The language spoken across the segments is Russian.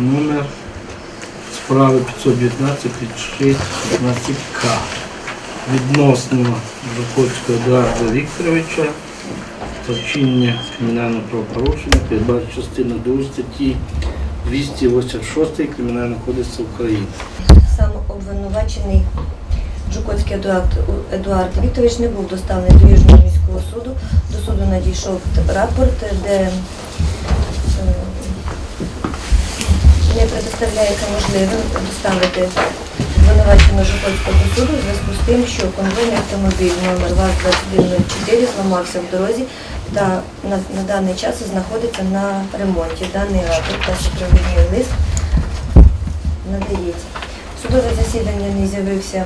номер справи 519 36 15 К відносно Жукотського Едуарда Вікторовича та вчинення кримінального правопорушення передбачена частина 2 статті 286 Кримінального кодексу України. Сам обвинувачений Жукотський Едуард, Едуард Вікторович не був доставлений до Южного міського суду. До суду надійшов рапорт, де не предоставляється можливим доставити обвинуваченого Жукотського до суду в зв'язку з тим, що конвойний автомобіль номер ВАЗ-2104 зламався в дорозі та на, на даний час знаходиться на ремонті. Даний рапорт та супровідний лист надається. Судове засідання не з'явився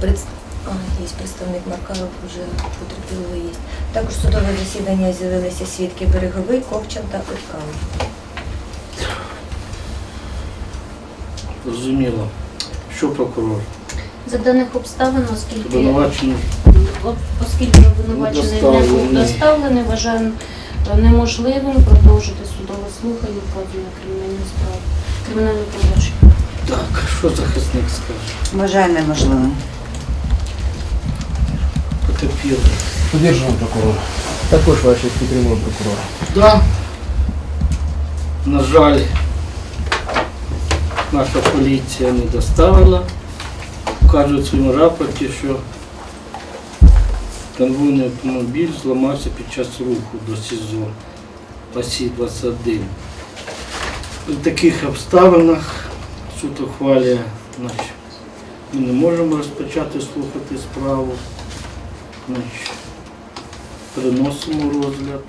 пред- а, є представник Маркаров, вже потерпілого є. Також судове засідання з'явилися свідки Береговий, Ковчан та Уткалов. Зрозуміло. Що прокурор? За даних обставин, оскільки, Обвинувачений оскільки обвинувачений не був Доставлений. вважаємо е, неможливим продовжити судове слухання вказаної кримінальної справи. Кримінальне провадження. Так, що захисник скаже? Вважаю неможливим. Потерпілий. Подержаний прокурор. Також ваші підтримує прокурора. Да. На жаль, наша поліція не доставила. Кажуть в своєму рапорті, що конвойний автомобіль зламався під час руху до СІЗО ОСІ 21. При таких обставинах суд ухвалює, значить, ми не можемо розпочати слухати справу. Значить, переносимо розгляд.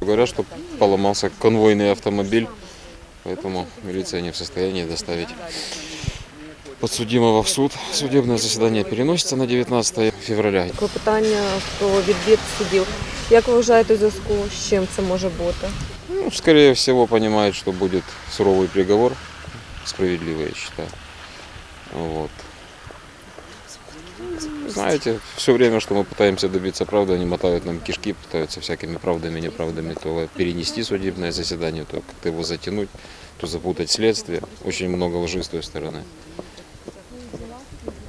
Говорят, что поломался конвойный автомобиль, поэтому милиция не в состоянии доставить подсудимого в суд. Судебное заседание переносится на 19 февраля. Клопотання про відвід судів. Як ви вважаєте у зв'язку з чим це може бути? Ну, скорее всего, понимает, что будет суровый приговор, справедливый, я считаю. Вот. Знаете, все время, что мы пытаемся добиться правды, они мотают нам кишки, пытаются всякими правдами неправдами то перенести судебное заседание, то как-то его затянуть, то запутать следствие. Очень много лжи с той стороны.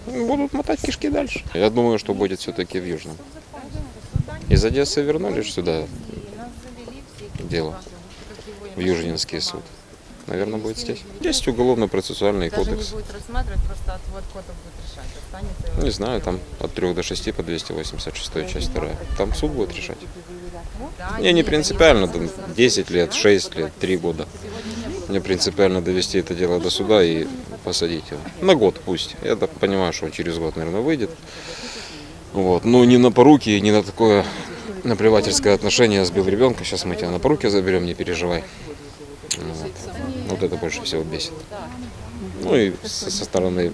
Будут мотать кишки дальше. Я думаю, что будет все-таки в Южном. Из Одессы вернулись сюда дело в Южнинский суд. Наверное, будет здесь. Есть уголовно-процессуальный Даже не кодекс. будет рассматривать, просто отвод кода будет решать. Останется Не знаю, там от 3 до 6 по 286 часть 2. Там суд будет решать. Мне не нет, принципиально, там просто 10 лет, 6 лет, 3 года. Мне принципиально довести это дело до суда и посадить его. На год пусть. Я так понимаю, что он через год, наверное, выйдет. Вот. Но не на поруки, не на такое наплевательское отношение. Сбил ребенка, сейчас мы тебя на поруки заберем, не переживай. Вот. вот это больше всего бесит. Ну и со, со стороны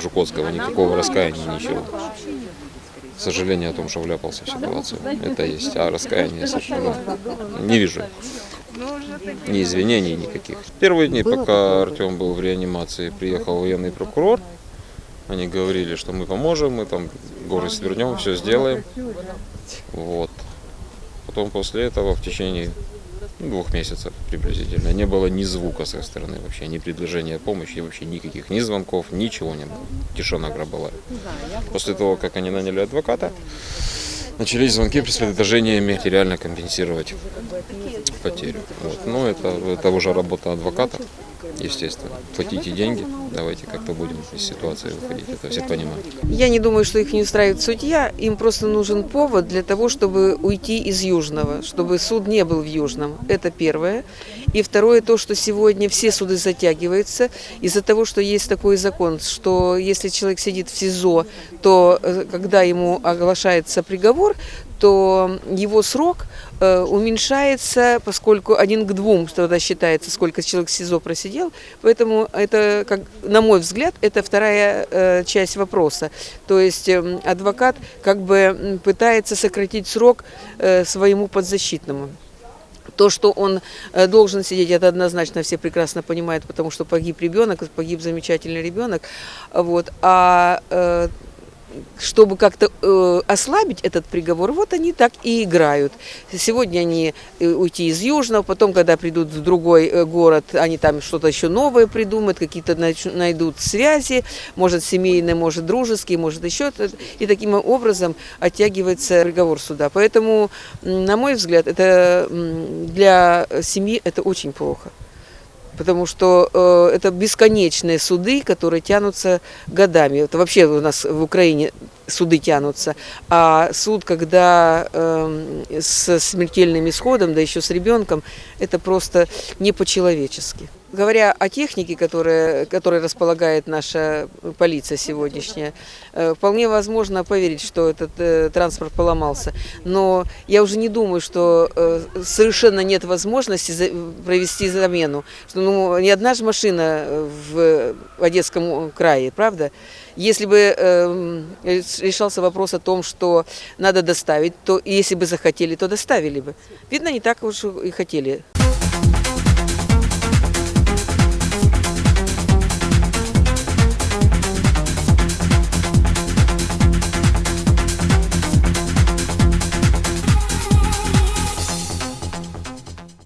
Жуковского никакого раскаяния, ничего. Сожаление о том, что вляпался в ситуацию. Это есть. А раскаяния совершенно не вижу. Ни извинений никаких. Первые дни, пока Артем был в реанимации, приехал военный прокурор. Они говорили, что мы поможем, мы там горы свернем, все сделаем. Вот. Потом после этого в течение ну, двух месяцев приблизительно не было ни звука с их стороны вообще, ни предложения помощи, вообще никаких, ни звонков, ничего не было. Тишина гробовая. После того, как они наняли адвоката, начались звонки с предложениями реально компенсировать потерю. Вот. Ну, это, это уже работа адвоката, естественно. Платите деньги, давайте как-то будем из ситуации выходить, это все понимают. Я не думаю, что их не устраивает судья. Им просто нужен повод для того, чтобы уйти из Южного, чтобы суд не был в Южном. Это первое. И второе, то, что сегодня все суды затягиваются из-за того, что есть такой закон, что если человек сидит в СИЗО, то э, когда ему оглашается приговор, то его срок э, уменьшается, поскольку один к двум тогда считается, сколько человек в СИЗО просидел. Поэтому это, как, на мой взгляд, это вторая э, часть вопроса. То есть э, адвокат как бы пытается сократить срок э, своему подзащитному. То, что он э, должен сидеть, это однозначно все прекрасно понимают, потому что погиб ребенок, погиб замечательный ребенок. Вот. А э, чтобы как-то э, ослабить этот приговор, вот они так и играют. Сегодня они э, уйти из Южного, потом, когда придут в другой э, город, они там что-то еще новое придумают, какие-то найдут связи, может семейные, может дружеские, может еще. И таким образом оттягивается приговор суда. Поэтому, на мой взгляд, это для семьи это очень плохо. Потому что э, это бесконечные суды, которые тянутся годами. Это вообще у нас в Украине суды тянутся. А суд, когда э, с смертельным исходом, да еще с ребенком, это просто не по-человечески. Говоря о технике, которая, которой располагает наша полиция сегодняшняя, э, вполне возможно поверить, что этот э, транспорт поломался. Но я уже не думаю, что э, совершенно нет возможности провести замену. Что, ну, ни одна же машина в, Одесском крае, правда? Если бы решался вопрос о том, что надо доставить, то если бы захотели, то доставили бы. Видно, не так уж и хотели.